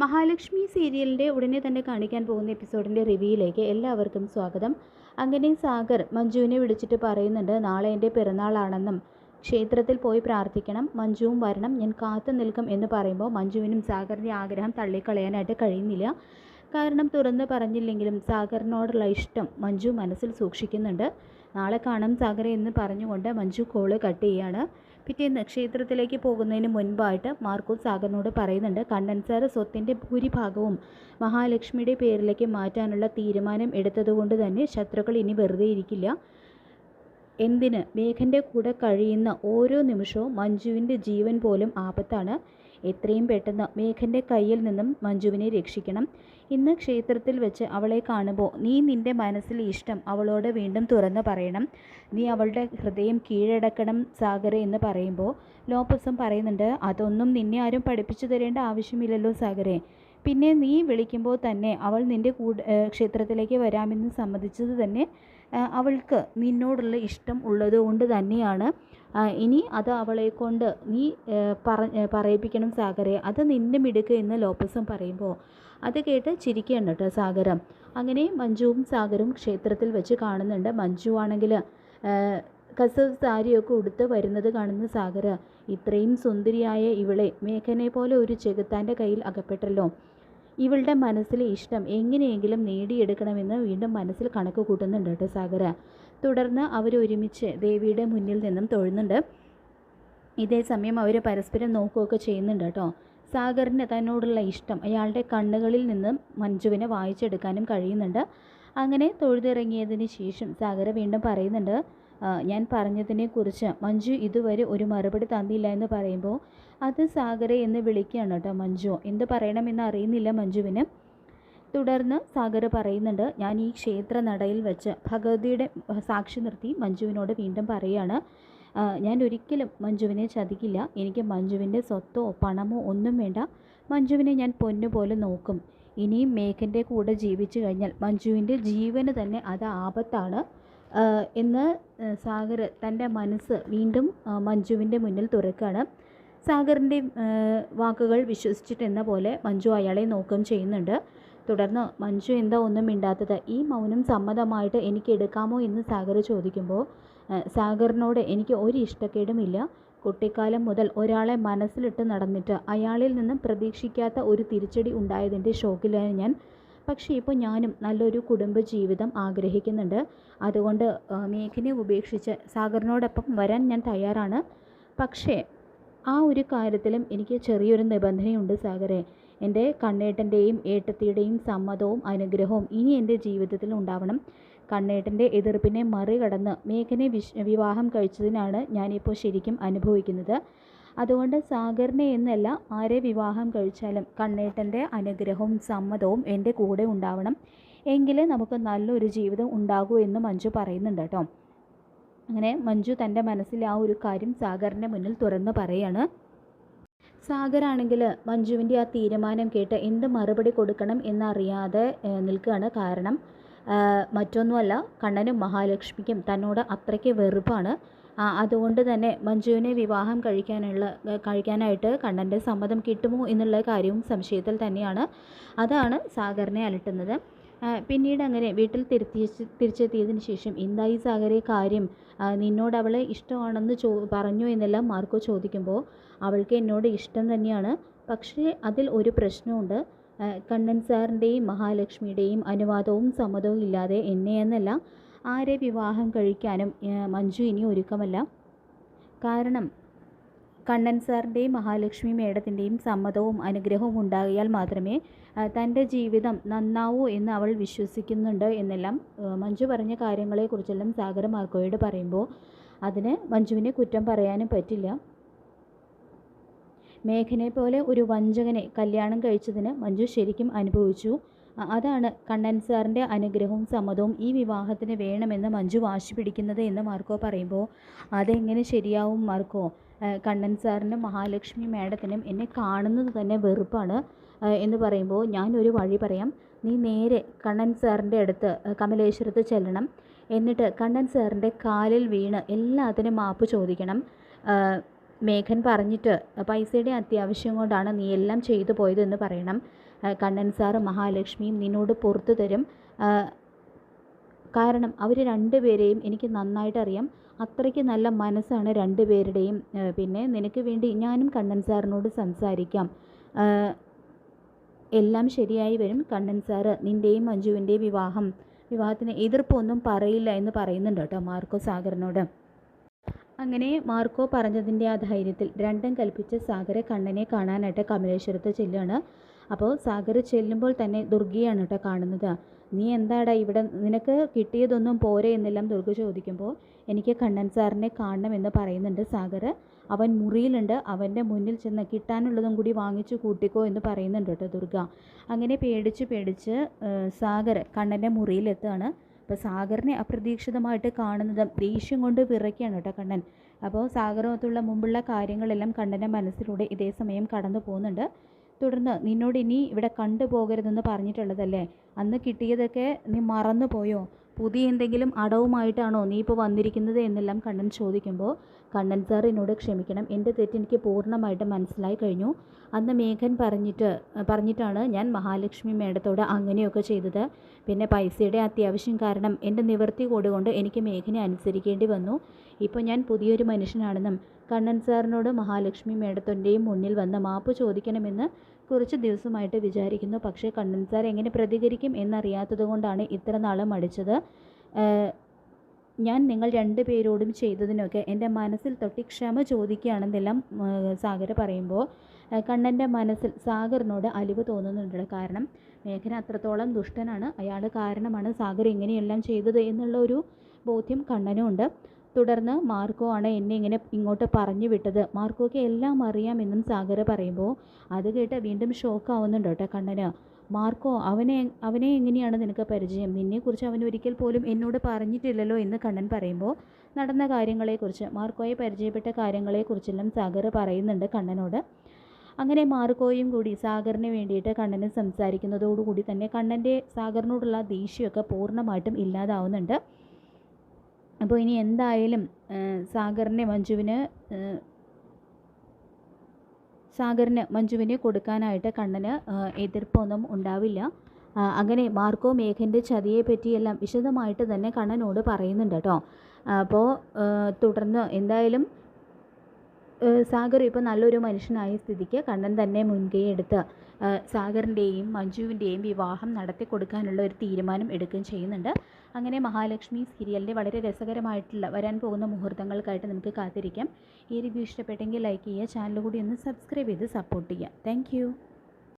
മഹാലക്ഷ്മി സീരിയലിന്റെ ഉടനെ തന്നെ കാണിക്കാൻ പോകുന്ന എപ്പിസോഡിന്റെ റിവ്യൂയിലേക്ക് എല്ലാവർക്കും സ്വാഗതം. അങ്ങനെ സാഗർ മഞ്ജുവിനെ വിളിച്ചിട്ട് പറയുന്നുണ്ട് നാളെ എന്റെ പിറന്നാളാണെന്നും ക്ഷേത്രത്തിൽ പോയി പ്രാർത്ഥിക്കണം. മഞ്ജുവും വരണം. ഞാൻ കാത്തു നിൽക്കും എന്ന് പറയുമ്പോൾ മഞ്ജുവിനും സാഗറിന്റെ ആഗ്രഹം തള്ളിക്കളയാനായിട്ട് കഴിയുന്നില്ല. കാരണം തുറന്ന് പറഞ്ഞില്ലെങ്കിലും സാഗറിനോടുള്ള ഇഷ്ടം മഞ്ജു മനസ്സിൽ സൂക്ഷിക്കുന്നുണ്ട്. നാളെ കാണാം സാഗറെ എന്ന് പറഞ്ഞുകൊണ്ട് മഞ്ജു കോൾ കട്ട് ചെയ്യാണ് പിറ്റേന്ന് ക്ഷേത്രത്തിലേക്ക് പോകുന്നതിന് മുൻപായിട്ട് മാർക്കോസ് സാഗറിനോട് പറയുന്നുണ്ട് കണ്ണൻ സ്വത്തിന്റെ ഭൂരിഭാഗവും മഹാലക്ഷ്മിയുടെ പേരിലേക്ക് മാറ്റാനുള്ള തീരുമാനം എടുത്തതുകൊണ്ട് തന്നെ ശത്രുക്കൾ ഇനി വെറുതെ ഇരിക്കില്ല. എന്തിന്? മേഘന്റെ കൂടെ കഴിയുന്ന ഓരോ നിമിഷവും മഞ്ജുവിന്റെ ജീവൻ പോലും ആപത്താണ്. എത്രയും പെട്ടെന്ന് മേഘന്റെ കയ്യിൽ നിന്നും മഞ്ജുവിനെ രക്ഷിക്കണം. ഇന്ന് ക്ഷേത്രത്തിൽ വെച്ച് അവളെ കാണുമ്പോൾ നീ നിന്റെ മനസ്സിലെ ഇഷ്ടം അവളോട് വീണ്ടും തുറന്ന് പറയണം. നീ അവളുടെ ഹൃദയം കീഴടക്കണം സാഗര എന്ന് പറയുമ്പോൾ ലോപ്പസും പറയുന്നുണ്ട് അതൊന്നും നിന്നെ ആരും പഠിപ്പിച്ചു തരേണ്ട ആവശ്യമില്ലല്ലോ സാഗരെ പിന്നെ നീ വിളിക്കുമ്പോൾ തന്നെ അവൾ നിന്റെ കൂടെ ക്ഷേത്രത്തിലേക്ക് വരാമെന്ന് സമ്മതിച്ചത് തന്നെ അവൾക്ക് നിന്നോടുള്ള ഇഷ്ടം ഉള്ളത് കൊണ്ട് തന്നെയാണ് ഇനി അത് അവളെ കൊണ്ട് നീ പറ പറയിപ്പിക്കണം സാഗരെ. അത് നിന്റെ മിടുക്ക് എന്ന് ലോപ്പസും പറയുമ്പോൾ അത് കേട്ട് ചിരിക്കുകയാണ് കേട്ടോ സാഗരം. അങ്ങനെ മഞ്ജുവും സാഗരും ക്ഷേത്രത്തിൽ വെച്ച് കാണുന്നുണ്ട്. മഞ്ജു ആണെങ്കിൽ കസവ് സാരിയൊക്കെ ഉടുത്ത് വരുന്നത് കാണുന്ന സാഗര. ഇത്രയും സുന്ദരിയായ ഇവളെ മേഘനെ പോലെ ഒരു ചെകുത്താന്റെ കയ്യിൽ അകപ്പെട്ടല്ലോ. ഇവളുടെ മനസ്സിലെ ഇഷ്ടം എങ്ങനെയെങ്കിലും നേടിയെടുക്കണമെന്ന് വീണ്ടും മനസ്സിൽ കണക്ക് കൂട്ടുന്നുണ്ട് കേട്ടോ സാഗര. തുടർന്ന് അവരൊരുമിച്ച് ദേവിയുടെ മുന്നിൽ നിന്നും തൊഴുന്നുണ്ട്. ഇതേ സമയം അവർ പരസ്പരം നോക്കുകയൊക്കെ ചെയ്യുന്നുണ്ട് കേട്ടോ. സാഗറിന് തന്നോടുള്ള ഇഷ്ടം അയാളുടെ കണ്ണുകളിൽ നിന്നും മഞ്ജുവിനെ വായിച്ചെടുക്കാനും കഴിയുന്നുണ്ട്. അങ്ങനെ തൊഴുതിറങ്ങിയതിന് ശേഷം സാഗര വീണ്ടും പറയുന്നുണ്ട് "ആ, ഞാൻ പറഞ്ഞതിനെക്കുറിച്ച് മഞ്ജു ഇതുവരെ ഒരു മറുപടി തന്നില്ല എന്ന് പറയുമ്പോൾ അത് സാഗര എന്ന് വിളിക്കുകയാണ് കേട്ടോ മഞ്ജു. എന്ത് പറയണമെന്ന് അറിയുന്നില്ല മഞ്ജുവിന്. തുടർന്ന് സാഗർ പറയുന്നുണ്ട് ഞാൻ ഈ ക്ഷേത്ര നടയിൽ വെച്ച് ഭഗവതിയുടെ സാക്ഷി നിർത്തി മഞ്ജുവിനോട് വീണ്ടും പറയുകയാണ് ഞാൻ ഒരിക്കലും മഞ്ജുവിനെ ചതിക്കില്ല. എനിക്ക് മഞ്ജുവിന്റെ സ്വത്തോ പണമോ ഒന്നും വേണ്ട. മഞ്ജുവിനെ ഞാൻ പൊന്നുപോലെ നോക്കും. ഇനിയും മേഘന്റെ കൂടെ ജീവിച്ചു കഴിഞ്ഞാൽ മഞ്ജുവിന്റെ ജീവന് തന്നെ അത് ആപത്താണ്. എന്ന് സാഗർ തന്റെ മനസ്സ് വീണ്ടും മഞ്ജുവിന്റെ മുന്നിൽ തുറക്കുകയാണ്. സാഗറിന്റെ വാക്കുകൾ വിശ്വസിച്ചിട്ടെന്ന പോലെ മഞ്ജു അയാളെ നോക്കുകയും ചെയ്യുന്നുണ്ട്. തുടർന്ന് മഞ്ജു എന്താ ഒന്നും മിണ്ടാത്തത്? ഈ മൗനം സമ്മതമായിട്ട് എനിക്ക് എടുക്കാമോ എന്ന് സാഗർ ചോദിക്കുമ്പോൾ സാഗറിനോട് എനിക്ക് ഒരു ഇഷ്ടക്കേടുമില്ല. കുട്ടിക്കാലം മുതൽ ഒരാളെ മനസ്സിലിട്ട് നടന്നിട്ട് അയാളിൽ നിന്നും പ്രതീക്ഷിക്കാത്ത ഒരു തിരിച്ചടി ഉണ്ടായതിന്റെ ഷോക്കിലാണ് ഞാൻ പക്ഷേ ഇപ്പോൾ ഞാനും നല്ലൊരു കുടുംബ ജീവിതം ആഗ്രഹിക്കുന്നുണ്ട്. അതുകൊണ്ട് മേഘിനെ ഉപേക്ഷിച്ച് സാഗറിനോടൊപ്പം വരാൻ ഞാൻ തയ്യാറാണ്. പക്ഷേ ആ ഒരു കാര്യത്തിലും എനിക്ക് ചെറിയൊരു നിബന്ധനയുണ്ട് സാഗറെ. എന്റെ കണ്ണേട്ടന്റെയും ഏട്ടത്തിയുടെയും സമ്മതവും അനുഗ്രഹവും ഇനി എന്റെ ജീവിതത്തിൽ ഉണ്ടാവണം. കണ്ണേട്ടന്റെ എതിർപ്പിനെ മറികടന്ന് മേഘനെ വിവാഹം കഴിച്ചതിനാണ് ഞാനിപ്പോൾ ശരിക്കും അനുഭവിക്കുന്നത്. അതുകൊണ്ട് സാഗറിനെ എന്നല്ല ആരെ വിവാഹം കഴിച്ചാലും കണ്ണേട്ടന്റെ അനുഗ്രഹവും സമ്മതവും എന്റെ കൂടെ ഉണ്ടാവണം. എങ്കിലേ നമുക്ക് നല്ലൊരു ജീവിതം ഉണ്ടാകൂ എന്ന് മഞ്ജു പറയുന്നുണ്ട് കേട്ടോ. അങ്ങനെ മഞ്ജു തന്റെ മനസ്സിലെ ആ ഒരു കാര്യം സാഗറിന്റെ മുന്നിൽ തുറന്ന് പറയാണ്. സാഗറാണെങ്കിൽ മഞ്ജുവിന്റെ ആ തീരുമാനം കേട്ട് എന്ത് മറുപടി കൊടുക്കണം എന്നറിയാതെ നിൽക്കുകയാണ് കാരണം മറ്റൊന്നുമല്ല കണ്ണനും മഹാലക്ഷ്മിക്കും തന്നോട് അത്രയ്ക്ക് വെറുപ്പാണ്. അതുകൊണ്ട് തന്നെ മഞ്ജുവിനെ വിവാഹം കഴിക്കാനുള്ള കഴിക്കാനായിട്ട് കണ്ണന്റെ സമ്മതം കിട്ടുമോ എന്നുള്ള കാര്യവും സംശയത്തിൽ തന്നെയാണ്. അതാണ് സാഗറിനെ അലട്ടുന്നത്. പിന്നീട് അങ്ങനെ വീട്ടിൽ തിരുത്തി തിരിച്ചെത്തിയതിന് ശേഷം എന്തായി സാഗരെ കാര്യം? നിന്നോട് അവളെ ഇഷ്ടമാണെന്ന് ചോ പറഞ്ഞു എന്നെല്ലാം മാർക്കോ ചോദിക്കുമ്പോൾ അവൾക്ക് എന്നോട് ഇഷ്ടം തന്നെയാണ്. പക്ഷേ അതിൽ ഒരു പ്രശ്നമുണ്ട്. കണ്ണൻ സാറിന്റെയും മഹാലക്ഷ്മിയുടെയും അനുവാദവും സമ്മതവും ഇല്ലാതെ എന്നെ എന്നല്ല ആരെ വിവാഹം കഴിക്കാനും മഞ്ജു ഇനി ഒരുക്കമല്ല. കാരണം കണ്ണൻ സാറിന്റെയും മഹാലക്ഷ്മി മേഡത്തിന്റെയും സമ്മതവും അനുഗ്രഹവും ഉണ്ടായാൽ മാത്രമേ തന്റെ ജീവിതം നന്നാവൂ എന്ന് അവൾ വിശ്വസിക്കുന്നുണ്ട് എന്നെല്ലാം മഞ്ജു പറഞ്ഞ കാര്യങ്ങളെക്കുറിച്ചെല്ലാം സാഗര മാർക്കോയോട് പറയുമ്പോൾ അതിന് മഞ്ജുവിനെ കുറ്റം പറയാനും പറ്റില്ല. മേഘനെ പോലെ ഒരു വഞ്ചകനെ കല്യാണം കഴിച്ചതിന് മഞ്ജു ശരിക്കും അനുഭവിച്ചു. അതാണ് കണ്ണൻ സാറിന്റെ അനുഗ്രഹവും സമ്മതവും ഈ വിവാഹത്തിന് വേണമെന്ന് മഞ്ജു വാശി പിടിക്കുന്നത് എന്ന് മാർക്കോ പറയുമ്പോൾ അതെങ്ങനെ ശരിയാവും മാർക്കോ? കണ്ണൻ സാറിനും മഹാലക്ഷ്മി മേഡത്തിനും എന്നെ കാണുന്നത് തന്നെ വെറുപ്പാണ്. എന്ന് പറയുമ്പോൾ ഞാനൊരു വഴി പറയാം. നീ നേരെ കണ്ണൻ സാറിന്റെ അടുത്ത് കമലേശ്വരത്ത് ചെല്ലണം. എന്നിട്ട് കണ്ണൻ സാറിന്റെ കാലിൽ വീണ് എല്ലാത്തിനും മാപ്പ് ചോദിക്കണം. മേഘൻ പറഞ്ഞിട്ട് പൈസയുടെ അത്യാവശ്യം കൊണ്ടാണ് നീ എല്ലാം ചെയ്തു പോയതെന്ന് പറയണം. കണ്ണൻ സാറ് മഹാലക്ഷ്മിയും നിന്നോട് പുറത്തു തരും. കാരണം അവർ രണ്ടുപേരെയും എനിക്ക് നന്നായിട്ട് അറിയാം അത്രയ്ക്ക് നല്ല മനസ്സാണ് രണ്ടുപേരുടെയും. പിന്നെ നിനക്ക് വേണ്ടി ഞാനും കണ്ണൻ സാറിനോട് സംസാരിക്കാം. എല്ലാം ശരിയായി വരും. കണ്ണൻ സാറ് നിന്റെയും മഞ്ജുവിന്റെയും വിവാഹം വിവാഹത്തിന് എതിർപ്പൊന്നും പറയില്ല എന്ന് പറയുന്നുണ്ട് കേട്ടോ മാർക്കോ സാഗറിനോട്. അങ്ങനെ മാർക്കോ പറഞ്ഞതിന്റെ ആ ധൈര്യത്തിൽ രണ്ടും കൽപ്പിച്ച് സാഗര കണ്ണനെ കാണാനായിട്ട് കമലേശ്വരത്ത് ചെല്ലുകയാണ്. അപ്പോൾ സാഗർ ചെല്ലുമ്പോൾ തന്നെ ദുർഗയാണ് കേട്ടോ കാണുന്നത്. നീ എന്താടാ ഇവിടെ? നിനക്ക് കിട്ടിയതൊന്നും പോരെ എന്നെല്ലാം ദുർഗ ചോദിക്കുമ്പോൾ എനിക്ക് കണ്ണൻ സാറിനെ കാണണമെന്ന് പറയുന്നുണ്ട് സാഗർ. അവൻ മുറിയിലുണ്ട്. അവന്റെ മുന്നിൽ ചെന്ന് കിട്ടാനുള്ളതും കൂടി വാങ്ങിച്ചു കൂട്ടിക്കോ എന്ന് പറയുന്നുണ്ട് കേട്ടോ ദുർഗ. അങ്ങനെ പേടിച്ച് പേടിച്ച് സാഗർ കണ്ണന്റെ മുറിയിലെത്തുകയാണ്. അപ്പോൾ സാഗറിനെ അപ്രതീക്ഷിതമായിട്ട് കാണുന്നത് ദേഷ്യം കൊണ്ട് വിറയ്ക്കുകയാണ് കേട്ടോ കണ്ണൻ. അപ്പോൾ സാഗറുമൊത്തുള്ള മുമ്പുള്ള കാര്യങ്ങളെല്ലാം കണ്ണന്റെ മനസ്സിലൂടെ ഇതേ സമയം കടന്നു പോകുന്നുണ്ട്. തുടർന്ന് നിന്നോട് ഇനി ഇവിടെ കണ്ടു കണ്ടുപോകരുതെന്ന് പറഞ്ഞിട്ടുള്ളതല്ലേ? അന്ന് കിട്ടിയതൊക്കെ നീ മറന്നു പോയോ പുതിയ എന്തെങ്കിലും അടവുമായിട്ടാണോ നീ ഇപ്പോൾ വന്നിരിക്കുന്നത് എന്നെല്ലാം കണ്ണൻ ചോദിക്കുമ്പോൾ കണ്ണൻ സാർ എന്നോട് ക്ഷമിക്കണം. എന്റെ തെറ്റ് എനിക്ക് പൂർണമായിട്ട് മനസ്സിലായി കഴിഞ്ഞു. അന്ന് മേഘൻ പറഞ്ഞിട്ട് പറഞ്ഞിട്ടാണ് ഞാൻ മഹാലക്ഷ്മി മേഡത്തോട് അങ്ങനെയൊക്കെ ചെയ്തത്. പിന്നെ പൈസയുടെ അത്യാവശ്യം കാരണം എന്റെ നിവൃത്തി കൊണ്ട് എനിക്ക് മേഘനെ അനുസരിക്കേണ്ടി വന്നു. ഇപ്പോൾ ഞാൻ പുതിയൊരു മനുഷ്യനാണെന്നും കണ്ണൻ സാറിനോട് മഹാലക്ഷ്മി മേഡത്തിന്റെയും മുന്നിൽ വന്ന് മാപ്പ് ചോദിക്കണമെന്ന് കുറച്ച് ദിവസമായിട്ട് വിചാരിക്കുന്നു. പക്ഷേ കണ്ണൻ സാർ എങ്ങനെ പ്രതികരിക്കും എന്നറിയാത്തത് കൊണ്ടാണ് ഇത്ര നാൾ മടിച്ചത്. ഞാൻ നിങ്ങൾ രണ്ട് പേരോടും ചെയ്തതിനൊക്കെ എന്റെ മനസ്സിൽ തൊട്ടി ക്ഷമ ചോദിക്കുകയാണെന്നെല്ലാം സാഗർ പറയുമ്പോൾ കണ്ണന്റെ മനസ്സിൽ സാഗറിനോട് അലിവ് തോന്നുന്നുണ്ട്. കാരണം മേഘന അത്രത്തോളം ദുഷ്ടനാണ്. അയാൾ കാരണമാണ് സാഗർ ഇങ്ങനെയെല്ലാം ചെയ്തത് എന്നുള്ള ഒരു ബോധ്യം കണ്ണനും ഉണ്ട് തുടർന്ന് മാർക്കോ ആണ് എന്നെ ഇങ്ങനെ ഇങ്ങോട്ട് പറഞ്ഞു വിട്ടത്. മാർക്കോയ്ക്ക് എല്ലാം അറിയാമെന്നും സാഗർ പറയുമ്പോൾ അത് കേട്ട് വീണ്ടും ഷോക്ക് ആവുന്നുണ്ട് കേട്ടോ കണ്ണന്. മാർക്കോ അവനെ അവനെ എങ്ങനെയാണ് നിനക്ക് പരിചയം? നിന്നെക്കുറിച്ച് അവൻ ഒരിക്കൽ പോലും എന്നോട് പറഞ്ഞിട്ടില്ലല്ലോ എന്ന് കണ്ണൻ പറയുമ്പോൾ നടന്ന കാര്യങ്ങളെക്കുറിച്ച് മാർക്കോയെ പരിചയപ്പെട്ട കാര്യങ്ങളെക്കുറിച്ചെല്ലാം സാഗർ പറയുന്നുണ്ട് കണ്ണനോട്. അങ്ങനെ മാർക്കോയും കൂടി സാഗറിന് വേണ്ടിയിട്ട് കണ്ണന് സംസാരിക്കുന്നതോടുകൂടി തന്നെ കണ്ണന്റെ സാഗറിനോടുള്ള ദേഷ്യമൊക്കെ പൂർണമായിട്ടും ഇല്ലാതാവുന്നുണ്ട്. അപ്പോൾ ഇനി എന്തായാലും സാഗറിനെ മഞ്ജുവിന് സാഗറിന് മഞ്ജുവിനെ കൊടുക്കാനായിട്ട് കണ്ണന് എതിർപ്പൊന്നും ഉണ്ടാവില്ല. അങ്ങനെ മാർക്കോ മേഘന്റെ ചതിയെ പറ്റിയെല്ലാം വിശദമായിട്ട് തന്നെ കണ്ണനോട് പറയുന്നുണ്ട് കേട്ടോ. അപ്പോൾ തുടർന്ന് എന്തായാലും സാഗർ ഇപ്പോൾ നല്ലൊരു മനുഷ്യനായ സ്ഥിതിക്ക് കണ്ണൻ തന്നെ മുൻകൈ എടുത്ത് സാഗറിന്റെയും മഞ്ജുവിന്റെയും വിവാഹം നടത്തി കൊടുക്കാനുള്ള ഒരു തീരുമാനം എടുക്കുകയും ചെയ്യുന്നുണ്ട്. അങ്ങനെ മഹാലക്ഷ്മി സീരിയലിന്റെ വളരെ രസകരമായിട്ടുള്ള വരാൻ പോകുന്ന മുഹൂർത്തങ്ങൾക്കായിട്ട് നമുക്ക് കാത്തിരിക്കാം. ഈ റിവ്യൂ ഇഷ്ടപ്പെട്ടെങ്കിൽ ലൈക്ക് ചെയ്യുക ചാനൽ കൂടി ഒന്ന് സബ്സ്ക്രൈബ് ചെയ്ത് സപ്പോർട്ട് ചെയ്യുക. താങ്ക്